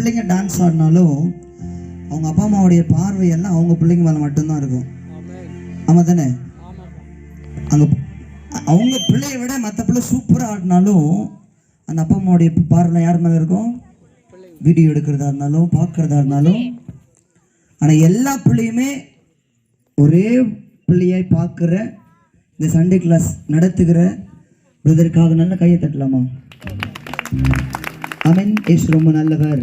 பிள்ளைங்க டான்ஸ் ஆடினாலும் அவங்க அப்பா அம்மாவுடைய பார்வை எல்லாம் அவங்க பிள்ளைங்க மேலே மட்டும்தான் இருக்கும். ஆமாம் தானே? அங்கே அவங்க பிள்ளைய விட மற்ற பிள்ளை சூப்பராக ஆடினாலும் அந்த அப்பா அம்மாவுடைய பார்வை யார் மேலே இருக்கும்? வீடியோ எடுக்கிறதா இருந்தாலும் பார்க்குறதா இருந்தாலும். ஆனால் எல்லா பிள்ளையுமே ஒரே பிள்ளையாய் பார்க்குற இந்த சண்டே கிளாஸ் நடத்துகிற பிரதருக்காக நல்ல கையை தட்டலாமா? அவன் ஏசு ரொம்ப நல்லவர்.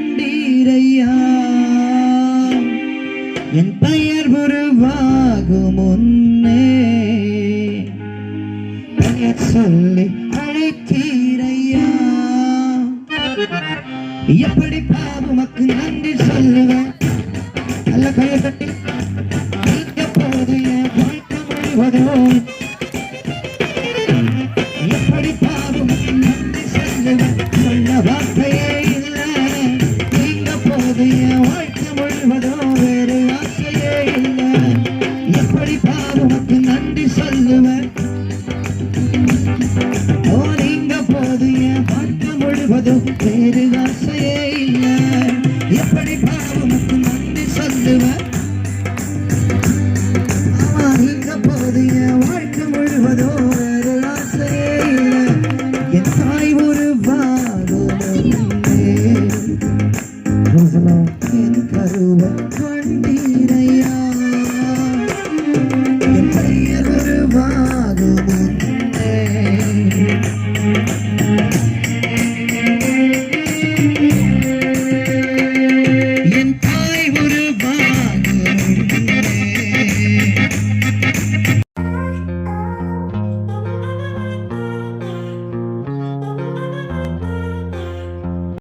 என் பெயர் உருவாகும் முன்னே. பெயர் சொல்லி அழைத்தீரையா. எப்படி பாவமக்கு நன்றி சொல்லுவேன்? நல்ல கையை கட்டி நீங்க போது என் வாழ்க்கை முழுவதும். எப்படி பாவமக்கு நன்றி சொல்லுவேன்? சொல்ல வார்த்தையே இல்லை. நீங்க போது என் வாழ்க்கை சொல்லுவேன் போறீங்க போது என் வாழ்க்கை முழுவதும் வேறு ஆசையே இல்லை. எப்படி பாவமுக்கு நன்றி சொல்லுவேன் மாறீங்க போது என் என் கருவ கண்டீரையா